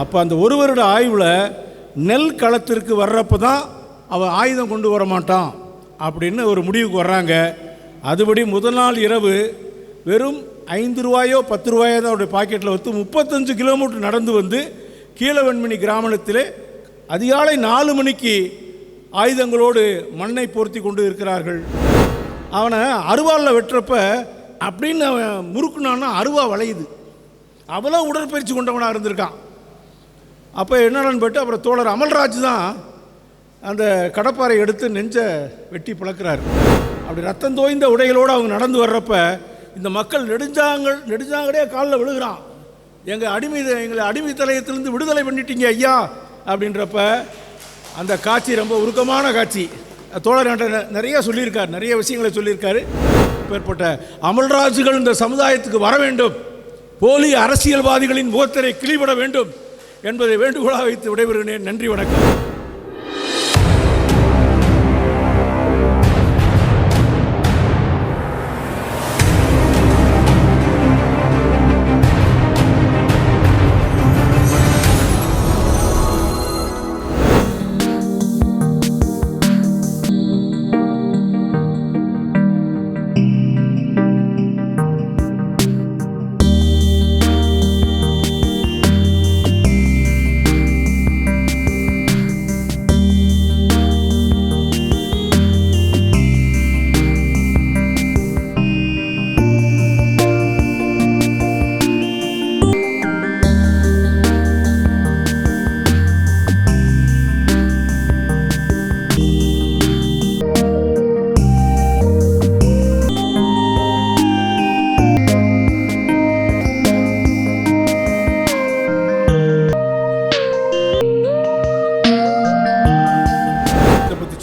அப்போ அந்த ஒரு வருட ஆய்வில் நெல் களத்திற்கு வர்றப்போ தான் அவன் ஆயுதம் கொண்டு வர மாட்டான் அப்படின்னு ஒரு முடிவுக்கு வர்றாங்க. அதுபடி முதல் நாள் இரவு வெறும் ஐந்து ரூபாயோ பத்து ரூபாயோ தான் அவருடைய பாக்கெட்டில் வைத்து முப்பத்தஞ்சு கிலோமீட்டர் நடந்து வந்து கீழவெண்மணி கிராமத்தில் அதிகாலை நாலு மணிக்கு ஆயுதங்களோடு மண்ணை பொருத்தி கொண்டு இருக்கிறார்கள். அவனை அருவாளில் வெட்டுறப்ப அப்படின்னு அவன் முறுக்குனான்னா அருவா வளையுது. அவ்வளோ உடற்பயிற்சி கொண்டவனாக இருந்திருக்கான். அப்போ என்னடான்னு போயிட்டு அப்புறம் தோழர் அமல்ராஜ் தான் அந்த கடப்பாறை எடுத்து நெஞ்சை வெட்டி பிளக்கிறார். அப்படி ரத்தம் தோய்ந்த உடைகளோடு அவங்க நடந்து வர்றப்ப இந்த மக்கள் நெடுஞ்சாங்கள் நெடுஞ்சாங்கடே காலில் விழுகிறான். எங்கள் அடிமை எங்களை அடிமை தலையத்திலிருந்து விடுதலை பண்ணிட்டீங்க ஐயா அப்படின்றப்ப அந்த காட்சி ரொம்ப உருக்கமான காட்சி. தோழர் என்கிட்ட நிறைய சொல்லியிருக்கார் நிறைய விஷயங்களை சொல்லியிருக்காரு. ஏற்பட்ட அமல்ராஜுகள் இந்த சமுதாயத்துக்கு வர வேண்டும். போலி அரசியல்வாதிகளின் முகத்திரை கிளிபட வேண்டும். என்பதை வேண்டுகோளாக வைத்து விடைபெறுகிறேன். நன்றி வணக்கம்.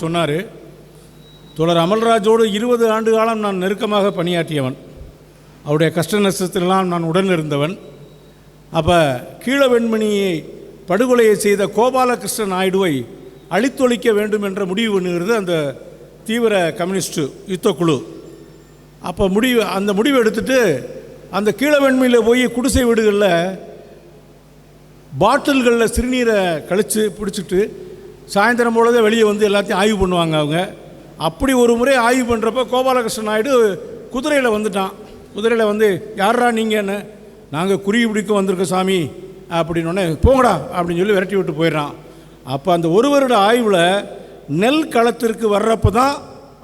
சொன்னார் தொடர் அமல்ராஜோடு இருபது ஆண்டு காலம் நான் நெருக்கமாக பணியாற்றியவன். அவருடைய கஷ்ட நஷ்டத்திலெல்லாம் நான் உடன் இருந்தவன் அப்போ கீழ வெண்மணியை படுகொலையை செய்த கோபாலகிருஷ்ண நாயுடுவை அழித்தொழிக்க வேண்டும் என்ற முடிவு பண்ணுகிறது அந்த தீவிர கம்யூனிஸ்ட் யுத்தக்குழு. அப்போ முடிவு அந்த முடிவு எடுத்துட்டு அந்த கீழவெண்மையில் போய் குடிசை வீடுகளில் பாட்டில்களில் சிறுநீரை கழித்து பிடிச்சிட்டு சாயந்தரம் பொழுதே வெளியே வந்து எல்லாத்தையும் ஆய்வு பண்ணுவாங்க அவங்க. அப்படி ஒரு முறை ஆய்வு பண்ணுறப்ப கோபாலகிருஷ்ணன் நாயுடு குதிரையில் வந்துட்டான். குதிரையில் வந்து யாரா நீங்கன்னு? நாங்கள் குறி பிடிக்க வந்திருக்கோம் சாமி. அப்படின்னோடனே போங்கடா அப்படின்னு சொல்லி விரட்டி விட்டு போயிடுறான். அப்போ அந்த ஒரு வருட ஆய்வில் நெல் களத்திற்கு வர்றப்ப தான்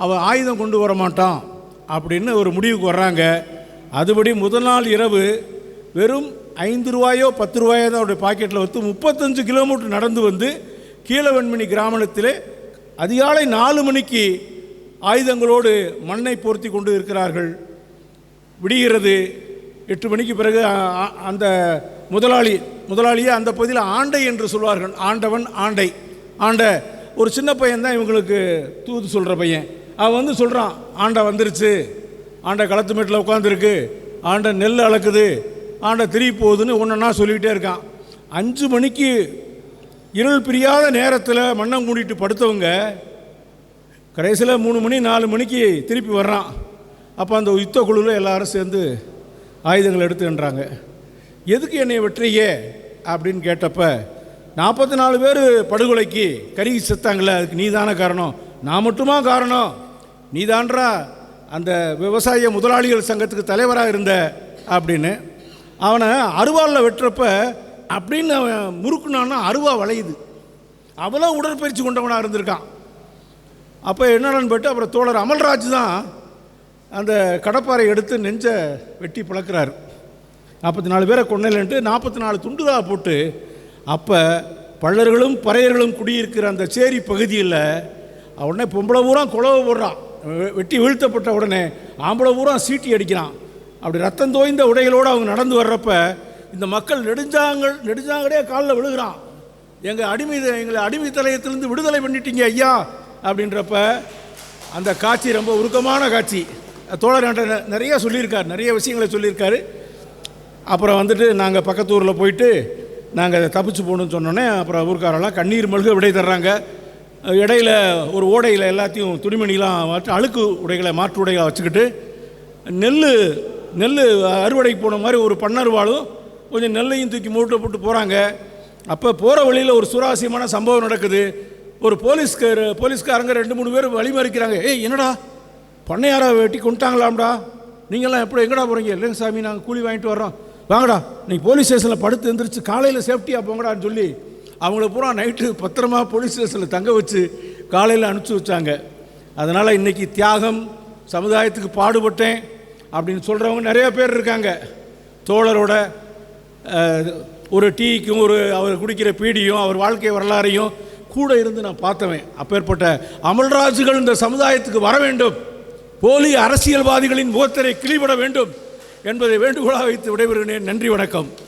அவன் ஆயுதம் கொண்டு வர மாட்டான் அப்படின்னு ஒரு முடிவுக்கு வர்றாங்க. அதுபடி முதல் நாள் இரவு வெறும் ஐந்து ரூபாயோ பத்து ரூபாயோ தான் அவருடைய பாக்கெட்டில் வந்து முப்பத்தஞ்சு கிலோமீட்டர் நடந்து வந்து கீழவெண்மணி கிராமத்திலே அதிகாலை நாலு மணிக்கு ஆயுதங்களோடு மண்ணை போர்த்தி கொண்டு இருக்கிறார்கள். விடுகிறது. எட்டு மணிக்கு பிறகு அந்த முதலாளி முதலாளியை அந்த பகுதியில் ஆண்டை என்று சொல்வார்கள். ஆண்டவன் ஆண்டை. ஆண்ட ஒரு சின்ன பையன் தான் இவங்களுக்கு தூது சொல்கிற பையன். அவன் வந்து சொல்கிறான் ஆண்டை வந்துருச்சு. ஆண்டை களத்து மேட்டில் உட்காந்துருக்கு ஆண்டை நெல் அளக்குது ஆண்டை திரும்பி போகுதுன்னு ஒன்றுன்னா சொல்லிக்கிட்டே இருக்கான். அஞ்சு மணிக்கு இருள் பிரியாத நேரத்தில் மண்ணை மூடிட்டு படுத்தவங்க கடைசியில் மூணு மணி நாலு மணிக்கு திருப்பி வர்றான். அப்போ அந்த யுத்த குழுவில் எல்லாரும் சேர்ந்து ஆயுதங்கள் எடுத்துன்றாங்க எதுக்கு என்னை வெற்றியே அப்படின்னு கேட்டப்ப நாற்பத்தி நாலு பேர் படுகொலைக்கு கருகி செத்தாங்களே அதுக்கு நீ தானே காரணம்? நான் மட்டுமா காரணம்? நீ தான்றா அந்த விவசாய முதலாளிகள் சங்கத்துக்கு தலைவராக இருந்த அப்படின்னு. அவனை அருவாளில் வெட்டுறப்ப அப்படின்னு அவன் முறுக்குனான்னா அருவா வளையுது. அவ்வளோ உடற்பயிற்சி கொண்டவனாக இருந்திருக்கான். அப்போ என்னடான்னு போயிட்டு அப்புறம் தோழர் அமல்ராஜ் தான் அந்த கடப்பாறை எடுத்து நெஞ்சை வெட்டி பிளக்கிறார். நாற்பத்தி நாலு பேரை கொன்னையிலன்ட்டு நாற்பத்தி நாலு துண்டுகளாக போட்டு அப்போ பள்ளர்களும் பறையர்களும் குடியிருக்கிற அந்த சேரி பகுதியில் உடனே பொம்பளை பூரா குழவை போடுறான். வெ- வெட்டி வீழ்த்தப்பட்ட உடனே ஆம்பளை பூரா சீட்டி அடிக்கிறான். அப்படி ரத்தம் தோய்ந்த உடைகளோடு அவங்க நடந்து வர்றப்ப இந்த மக்கள் நெடுஞ்சாங்கள் நெடுஞ்சாங்கடே காலில் விழுகிறான். எங்கள் அடிமை எங்களை அடிமை தலையத்திலிருந்து விடுதலை பண்ணிட்டீங்க ஐயா அப்படின்றப்ப அந்த காட்சி ரொம்ப உருக்கமான காட்சி. தோழர் என்கிட்ட நிறைய சொல்லியிருக்கார் நிறைய விஷயங்களை சொல்லியிருக்காரு. அப்புறம் வந்துட்டு நாங்கள் பக்கத்து ஊரில் போயிட்டு நாங்கள் தப்பிச்சு போகணும்னு சொன்னோன்னே அப்புறம் ஊர்க்காரெல்லாம் கண்ணீர் மல்க விடை தர்றாங்க. இடையில ஒரு ஓடையில் எல்லாத்தையும் துணிமணிலாம் மாற்றி அழுக்கு உடைகளை மாற்று உடைகளை வச்சுக்கிட்டு நெல் நெல் அறுவடைக்கு போன மாதிரி ஒரு பண்ணருவாளும் கொஞ்சம் நெல்லையும் தூக்கி மூட்டை போட்டு போகிறாங்க அப்போ போகிற வழியில் ஒரு சுராசியமான சம்பவம் நடக்குது. ஒரு போலீஸ்கார் போலீஸ்காரங்க ரெண்டு மூணு பேர் வழிமறிக்கிறாங்க. ஏய் என்னடா? பண்ணையாரா வெட்டி கொண்டுட்டாங்களாம்டா? நீங்கள்லாம் எப்படி எங்கடா போகிறீங்க இல்லைங்க சாமி நாங்கள் கூலி வாங்கிட்டு வரோம் வாங்கடா நீங்கள் போலீஸ் ஸ்டேஷனில் படுத்து எழுந்திரிச்சு காலையில் சேஃப்டியாக போங்கடான்னு சொல்லி அவங்கள பூரா நைட்டு பத்திரமா போலீஸ் ஸ்டேஷனில் தங்க வச்சு காலையில் அனுப்பிச்சி வச்சாங்க. அதனால் இன்றைக்கி தியாகம் சமுதாயத்துக்கு பாடுபட்டேன் அப்படின்னு சொல்கிறவங்க நிறைய பேர் இருக்காங்க. தோழரோட ஒரு டீக்கும் ஒரு அவர் குடிக்கிற பீடியும் அவர் வாழ்க்கை வரலாறையும் கூட இருந்து நான் பார்த்தவன். அப்பேற்பட்ட அமல்ராஜுகள் இந்த சமுதாயத்துக்கு வர வேண்டும். போலி அரசியல்வாதிகளின் முகத்தரை கிளிபட வேண்டும் என்பதை வேண்டுகோளாக வைத்து விடைபெறுகிறேன். நன்றி வணக்கம்.